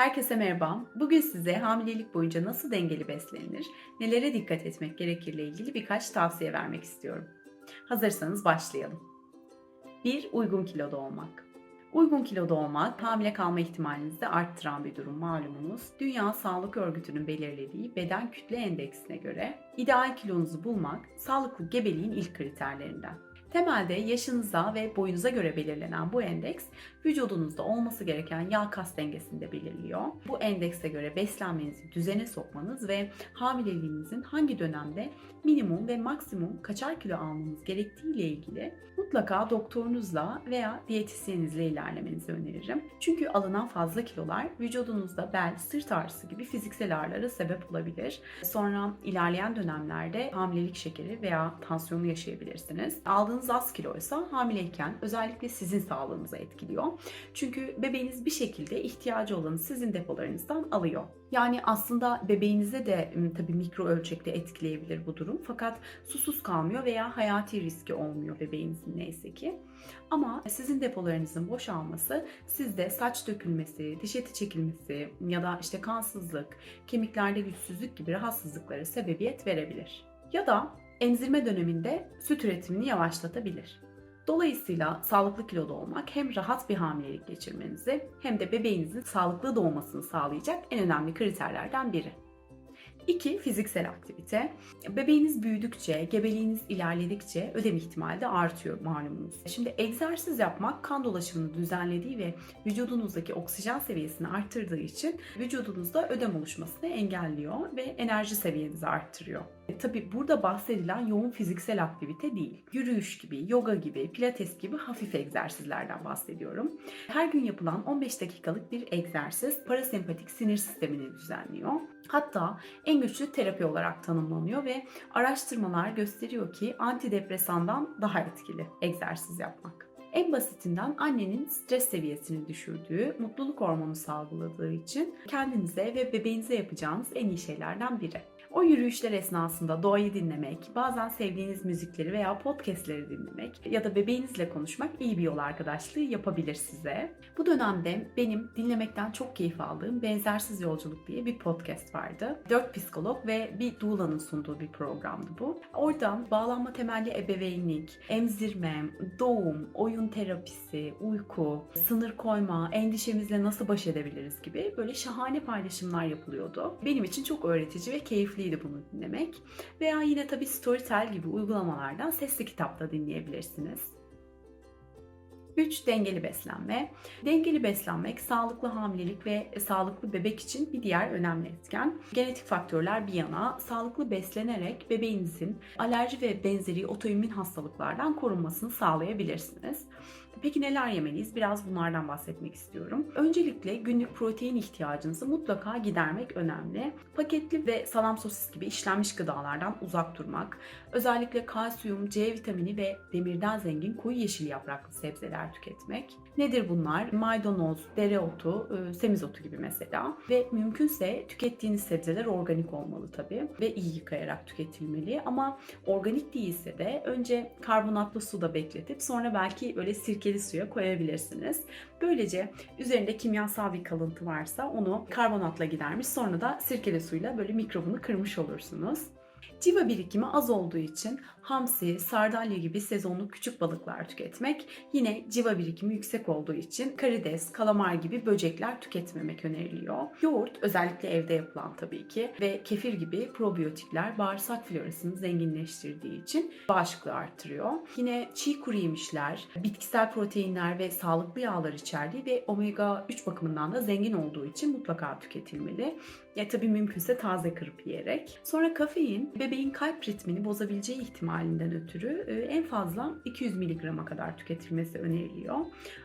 Herkese merhaba. Bugün size hamilelik boyunca nasıl dengeli beslenir, nelere dikkat etmek gerekirle ilgili birkaç tavsiye vermek istiyorum. Hazırsanız başlayalım. 1. Uygun kiloda olmak. Uygun kiloda olmak hamile kalma ihtimalinizi arttıran bir durum malumunuz. Dünya Sağlık Örgütü'nün belirlediği beden kütle endeksine göre ideal kilonuzu bulmak sağlıklı gebeliğin ilk kriterlerinden. Temelde yaşınıza ve boyunuza göre belirlenen bu endeks vücudunuzda olması gereken yağ kas dengesini de belirliyor. Bu endekse göre beslenmenizi düzene sokmanız ve hamileliğinizin hangi dönemde minimum ve maksimum kaçar kilo almanız gerektiği ile ilgili mutlaka doktorunuzla veya diyetisyeninizle ilerlemenizi öneririm. Çünkü alınan fazla kilolar vücudunuzda bel, sırt ağrısı gibi fiziksel ağrılara sebep olabilir. Sonra ilerleyen dönemlerde hamilelik şekeri veya tansiyonu yaşayabilirsiniz. Aldığınız az kiloysa hamileyken özellikle sizin sağlığınıza etkiliyor. Çünkü bebeğiniz bir şekilde ihtiyacı olanı sizin depolarınızdan alıyor. Yani aslında bebeğinize de tabii mikro ölçekte etkileyebilir bu durum. Fakat susuz kalmıyor veya hayati riski olmuyor bebeğinizin neyse ki. Ama sizin depolarınızın boşalması sizde saç dökülmesi, diş eti çekilmesi ya da işte kansızlık, kemiklerde güçsüzlük gibi rahatsızlıklara sebebiyet verebilir. Ya da emzirme döneminde süt üretimini yavaşlatabilir. Dolayısıyla sağlıklı kiloda olmak hem rahat bir hamilelik geçirmenizi hem de bebeğinizin sağlıklı doğmasını sağlayacak en önemli kriterlerden biri. 2. Fiziksel aktivite. Bebeğiniz büyüdükçe, gebeliğiniz ilerledikçe ödem ihtimali de artıyor malumunuz. Şimdi egzersiz yapmak kan dolaşımını düzenlediği ve vücudunuzdaki oksijen seviyesini arttırdığı için vücudunuzda ödem oluşmasını engelliyor ve enerji seviyenizi arttırıyor. E, Tabi burada bahsedilen yoğun fiziksel aktivite değil. Yürüyüş gibi, yoga gibi, pilates gibi hafif egzersizlerden bahsediyorum. Her gün yapılan 15 dakikalık bir egzersiz parasempatik sinir sistemini düzenliyor. Hatta en güçlü terapi olarak tanımlanıyor ve araştırmalar gösteriyor ki antidepresandan daha etkili egzersiz yapmak. En basitinden annenin stres seviyesini düşürdüğü, mutluluk hormonu salgıladığı için kendinize ve bebeğinize yapacağınız en iyi şeylerden biri. O yürüyüşler esnasında doğayı dinlemek, bazen sevdiğiniz müzikleri veya podcastleri dinlemek ya da bebeğinizle konuşmak iyi bir yol arkadaşlığı yapabilir size. Bu dönemde benim dinlemekten çok keyif aldığım Benzersiz Yolculuk diye bir podcast vardı. Dört psikolog ve bir doulanın sunduğu bir programdı bu. Oradan bağlanma temelli ebeveynlik, emzirme, doğum, oyun terapisi, uyku, sınır koyma, endişemizle nasıl baş edebiliriz gibi böyle şahane paylaşımlar yapılıyordu. Benim için çok öğretici ve keyifliydi bunu dinlemek. Veya yine tabii Storytel gibi uygulamalardan sesli kitapta dinleyebilirsiniz. 3. Dengeli beslenme. Dengeli beslenmek sağlıklı hamilelik ve sağlıklı bebek için bir diğer önemli etken. Genetik faktörler bir yana sağlıklı beslenerek bebeğinizin alerji ve benzeri otoimmün hastalıklardan korunmasını sağlayabilirsiniz. Peki neler yemeliyiz? Biraz bunlardan bahsetmek istiyorum. Öncelikle günlük protein ihtiyacınızı mutlaka gidermek önemli. Paketli ve salam sosis gibi işlenmiş gıdalardan uzak durmak. Özellikle kalsiyum, C vitamini ve demirden zengin koyu yeşil yapraklı sebzeler tüketmek. Nedir bunlar? Maydanoz, dereotu, e, semizotu gibi mesela. Ve mümkünse tükettiğiniz sebzeler organik olmalı tabii ve iyi yıkayarak tüketilmeli. Ama organik değilse de önce karbonatlı suda bekletip sonra belki böyle sirkeli suya koyabilirsiniz. Böylece üzerinde kimyasal bir kalıntı varsa onu karbonatla gidermiş sonra da sirkeli suyla böyle mikrobunu kırmış olursunuz. Civa birikimi az olduğu için hamsi, sardalya gibi sezonluk küçük balıklar tüketmek, yine civa birikimi yüksek olduğu için karides, kalamar gibi böcekler tüketmemek öneriliyor. Yoğurt özellikle evde yapılan tabii ki ve kefir gibi probiyotikler bağırsak florasını zenginleştirdiği için bağışıklığı arttırıyor. Yine çiğ kuru yemişler, bitkisel proteinler ve sağlıklı yağlar içerdiği ve omega 3 bakımından da zengin olduğu için mutlaka tüketilmeli. Ya tabii mümkünse taze kırıp yiyerek. Sonra kafein bebeğin kalp ritmini bozabileceği ihtimalinden ötürü e, en fazla 200 mg'a kadar tüketilmesi öneriliyor.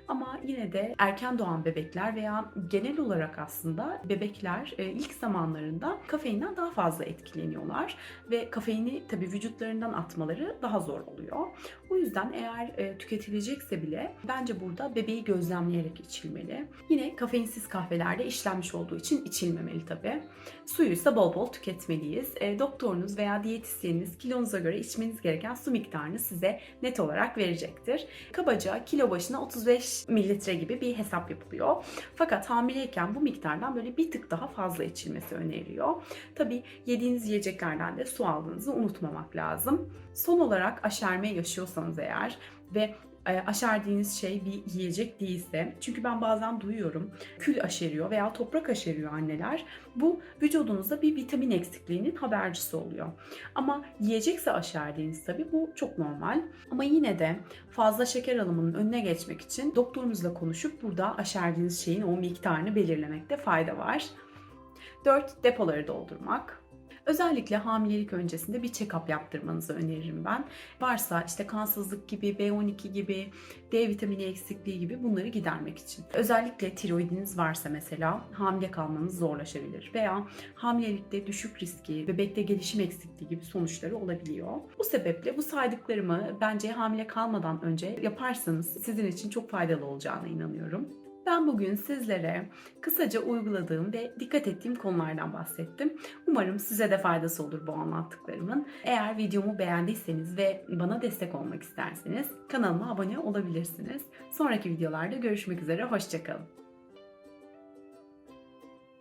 Ama yine de erken doğan bebekler veya genel olarak aslında bebekler e, ilk zamanlarında kafeinden daha fazla etkileniyorlar ve kafeini tabii vücutlarından atmaları daha zor oluyor. O yüzden eğer e, tüketilecekse bile bence burada bebeği gözlemleyerek içilmeli. Yine kafeinsiz kahvelerde işlenmiş olduğu için içilmemeli tabii. Suyu ise bol bol tüketmeliyiz. Doktorunuz veya diyetisyeniniz kilonuza göre içmeniz içmeniz gereken su miktarını size net olarak verecektir. Kabaca kilo başına 35 mililitre gibi bir hesap yapılıyor. Fakat hamileyken bu miktardan böyle bir tık daha fazla içilmesi öneriliyor. Tabii yediğiniz yiyeceklerden de su aldığınızı unutmamak lazım. Son olarak aşerme yaşıyorsanız eğer ve aşerdiğiniz şey bir yiyecek değilse çünkü ben bazen duyuyorum kül aşeriyor veya toprak aşeriyor anneler bu vücudunuzda bir vitamin eksikliğinin habercisi oluyor ama yiyecekse aşerdiğiniz tabii bu çok normal ama yine de fazla şeker alımının önüne geçmek için doktorunuzla konuşup burada aşerdiğiniz şeyin o miktarını belirlemekte fayda var 4. Depoları doldurmak. Özellikle hamilelik öncesinde bir check-up yaptırmanızı öneririm ben. Varsa işte kansızlık gibi, B12 gibi, D vitamini eksikliği gibi bunları gidermek için. Özellikle tiroidiniz varsa mesela hamile kalmanız zorlaşabilir veya hamilelikte düşük riski, bebekte gelişim eksikliği gibi sonuçları olabiliyor. Bu sebeple bu saydıklarımı bence hamile kalmadan önce yaparsanız sizin için çok faydalı olacağına inanıyorum. Ben bugün sizlere kısaca uyguladığım ve dikkat ettiğim konulardan bahsettim. Umarım size de faydası olur bu anlattıklarımın. Eğer videomu beğendiyseniz ve bana destek olmak isterseniz kanalıma abone olabilirsiniz. Sonraki videolarda görüşmek üzere, hoşçakalın.